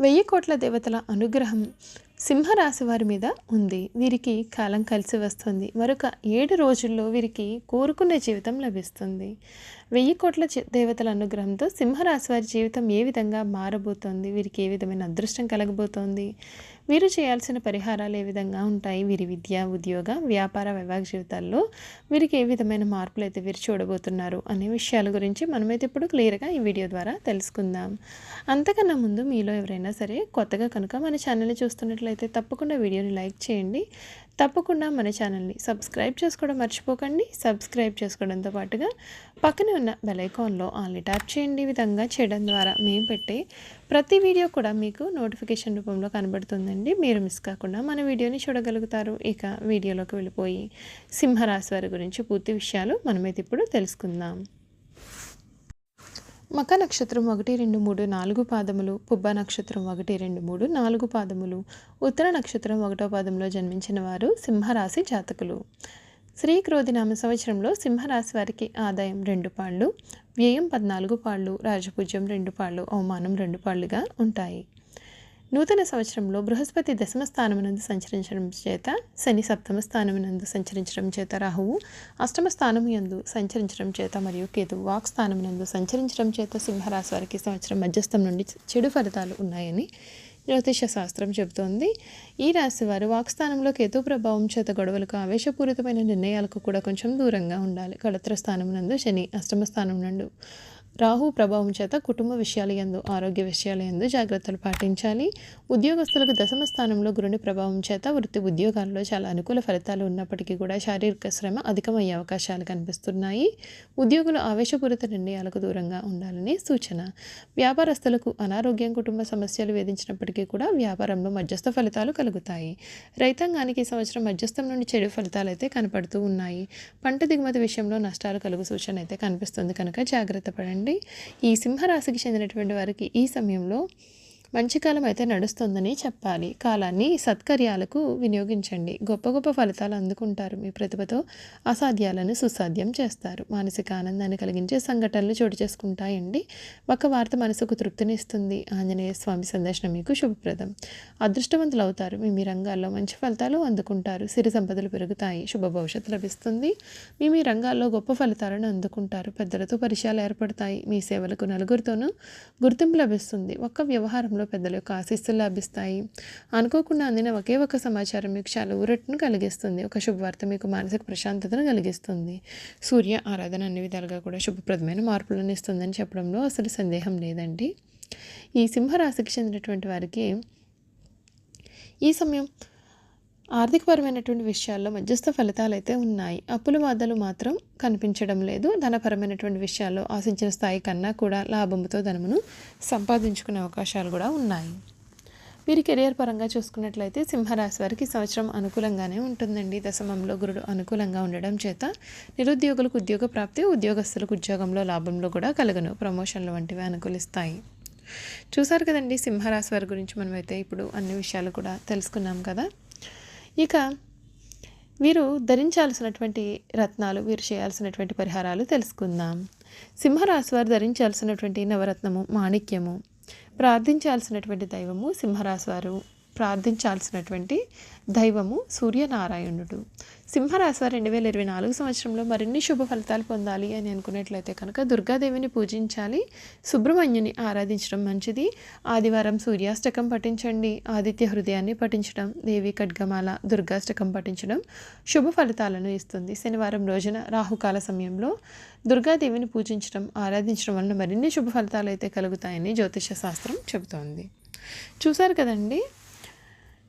వెయ్యి కోట్ల దేవతల అనుగ్రహం. సింహరాశి వారి మీద ఉంది. వీరికి కాలం కలిసి వస్తుంది. మరొక ఏడు రోజుల్లో వీరికి కోరుకునే జీవితం లభిస్తుంది. వెయ్యి కోట్ల దేవతల అనుగ్రహంతో సింహరాశి వారి జీవితం ఏ విధంగా మారబోతోంది? వీరికి ఏ విధమైన అదృష్టం కలగబోతోంది? వీరు చేయాల్సిన పరిహారాలు ఏ విధంగా ఉంటాయి? వీరి విద్య ఉద్యోగ వ్యాపార వివాహ జీవితాల్లో వీరికి ఏ విధమైన మార్పులు అయితే వీరు చూడబోతున్నారు అనే విషయాల గురించి మనమైతే ఇప్పుడు క్లియర్గా ఈ వీడియో ద్వారా తెలుసుకుందాం. అంతకన్నా ముందు మీలో ఎవరైనా సరే కొత్తగా కనుక మన ఛానల్ని చూస్తున్నట్లయితే తప్పకుండా వీడియోని లైక్ చేయండి. తప్పకుండా మన ఛానల్ని సబ్స్క్రైబ్ చేసుకోవడం మర్చిపోకండి. సబ్స్క్రైబ్ చేసుకోవడంతో పాటుగా పక్కనే ఉన్న బెలైకాన్లో ఆన్లీ ట్యాప్ చేయండి. ఈ విధంగా చేయడం ద్వారా మేము పెట్టే ప్రతి వీడియో కూడా మీకు నోటిఫికేషన్ రూపంలో కనబడుతుందండి. మీరు మిస్ కాకుండా మన వీడియోని చూడగలుగుతారు. ఇక వీడియోలోకి వెళ్ళిపోయి సింహరాశి వారి గురించి పూర్తి విషయాలు మనమైతే ఇప్పుడు తెలుసుకుందాం. మక నక్షత్రం ఒకటి రెండు మూడు నాలుగు పాదములు పుబ్బ నక్షత్రం ఒకటి రెండు మూడు నాలుగు పాదములు. ఉత్తర నక్షత్రం ఒకటో పాదంలో జన్మించిన వారు సింహరాశి జాతకులు. శ్రీ క్రోధినామ సంవత్సరంలో సింహరాశి వారికి ఆదాయం రెండు పాళ్ళు వ్యయం పద్నాలుగు పాళ్ళు రాజపూజ్యం రెండు పాళ్ళు అవమానం రెండు పాళ్ళుగా ఉంటాయి. నూతన సంవత్సరంలో బృహస్పతి దశమ స్థానమునందు సంచరించడం చేత శని సప్తమ స్థానమునందు సంచరించడం చేత రాహువు అష్టమ స్థానము యందు సంచరించడం చేత మరియు కేతు వాక్ స్థానమునందు సంచరించడం చేత సింహరాశి వారికి సంవత్సరం మధ్యస్థం నుండి చెడు ఫలితాలు ఉన్నాయని జ్యోతిష శాస్త్రం చెబుతోంది. ఈ రాశి వారు వాక్స్థానంలో కేతు ప్రభావం చేత గొడవలకు ఆవేశపూరితమైన నిర్ణయాలకు కూడా కొంచెం దూరంగా ఉండాలి. కళత్ర స్థానం నందు శని అష్టమ స్థానం నందు రాహు ప్రభావం చేత కుటుంబ విషయాల ఎందు ఆరోగ్య విషయాల ఎందు జాగ్రత్తలు పాటించాలి. ఉద్యోగస్తులకు దశమ స్థానంలో గురుని ప్రభావం చేత వృత్తి ఉద్యోగాల్లో చాలా అనుకూల ఫలితాలు ఉన్నప్పటికీ కూడా శారీరక శ్రమ అధికమయ్యే అవకాశాలు కనిపిస్తున్నాయి. ఉద్యోగులు ఆవేశపూరిత నిర్ణయాలకు దూరంగా ఉండాలని సూచన. వ్యాపారస్తులకు అనారోగ్యం కుటుంబ సమస్యలు వేధించినప్పటికీ కూడా వ్యాపారంలో మధ్యస్థ ఫలితాలు కలుగుతాయి. రైతాంగానికి సంవత్సరం మధ్యస్థం నుండి చెడు ఫలితాలు అయితే కనపడుతూ ఉన్నాయి. పంట దిగుమతి విషయంలో నష్టాలు కలుగు సూచన అయితే కనిపిస్తుంది. కనుక జాగ్రత్త పడండి. ఈ సింహరాశికి చెందినటువంటి వారికి ఈ సమయంలో మంచి కాలం అయితే నడుస్తుందని చెప్పాలి. కాలాన్ని సత్కర్యాలకు వినియోగించండి. గొప్ప గొప్ప ఫలితాలు అందుకుంటారు. మీ ప్రతిభతో అసాధ్యాలను సుసాధ్యం చేస్తారు. మానసిక ఆనందాన్ని కలిగించే సంఘటనలు చోటు చేసుకుంటాయండి. ఒక వార్త మనసుకు తృప్తినిస్తుంది ఆంజనేయ స్వామి సందర్శనం మీకు శుభప్రదం. అదృష్టవంతులు అవుతారు మీ మీ రంగాల్లో మంచి ఫలితాలు అందుకుంటారు. సిరి సంపదలు పెరుగుతాయి. శుభ భవిష్యత్తు లభిస్తుంది. మీ మీ రంగాల్లో గొప్ప ఫలితాలను అందుకుంటారు. పెద్దలతో పరిచయాలు ఏర్పడతాయి. మీ సేవలకు నలుగురితోనూ గుర్తింపు లభిస్తుంది. ఒక్క వ్యవహారం కుటుంబంలో పెద్దల యొక్క ఆశీస్సులు లభిస్తాయి. అనుకోకుండా అందిన ఒకే ఒక సమాచారం మీకు చాలా ఊరట్ను కలిగిస్తుంది. ఒక శుభవార్త మీకు మానసిక ప్రశాంతతను కలిగిస్తుంది. సూర్య ఆరాధన అన్ని విధాలుగా కూడా శుభప్రదమైన మార్పులను ఇస్తుందని చెప్పడంలో అసలు సందేహం లేదండి. ఈ సింహరాశికి చెందినటువంటి వారికి ఈ సమయం ఆర్థికపరమైనటువంటి విషయాల్లో మధ్యస్థ ఫలితాలు అయితే ఉన్నాయి. అప్పుల వాదలు మాత్రం కనిపించడం లేదు. ధనపరమైనటువంటి విషయాల్లో ఆశించిన స్థాయి కన్నా కూడా లాభంతో ధనమును సంపాదించుకునే అవకాశాలు కూడా ఉన్నాయి. వీరి కెరియర్ పరంగా చూసుకున్నట్లయితే సింహరాశి వారికి సంవత్సరం అనుకూలంగానే ఉంటుందండి. దశమంలో గురుడు అనుకూలంగా ఉండడం చేత నిరుద్యోగులకు ఉద్యోగ ప్రాప్తి ఉద్యోగస్తులకు ఉద్యోగంలో లాభంలో కూడా కలగను. ప్రమోషన్లు వంటివి అనుకూలిస్తాయి. చూసారు కదండి సింహరాశి వారి గురించి మనమైతే ఇప్పుడు అన్ని విషయాలు కూడా తెలుసుకున్నాం కదా. ఇక వీరు ధరించాల్సినటువంటి రత్నాలు వీరు చేయాల్సినటువంటి పరిహారాలు తెలుసుకుందాం. సింహరాశి వారు ధరించాల్సినటువంటి నవరత్నము మాణిక్యము. ప్రార్థించాల్సినటువంటి దైవము సింహరాశి వారు. ప్రార్థించాల్సినటువంటి దైవము సూర్యనారాయణుడు. సింహరాశి రెండు వేల ఇరవై నాలుగు సంవత్సరంలో మరిన్ని శుభ ఫలితాలు పొందాలి అని అనుకున్నట్లయితే కనుక దుర్గాదేవిని పూజించాలి సుబ్రహ్మణ్యుని ఆరాధించడం మంచిది ఆదివారం సూర్యాష్టకం పఠించండి ఆదిత్య హృదయాన్ని పఠించడం దేవి ఖడ్గమాల దుర్గాష్టకం పఠించడం శుభ ఫలితాలను ఇస్తుంది. శనివారం రోజున రాహుకాల సమయంలో దుర్గాదేవిని పూజించడం ఆరాధించడం వలన మరిన్ని శుభ ఫలితాలు అయితే కలుగుతాయని జ్యోతిష శాస్త్రం చెబుతోంది. చూసారు కదండి?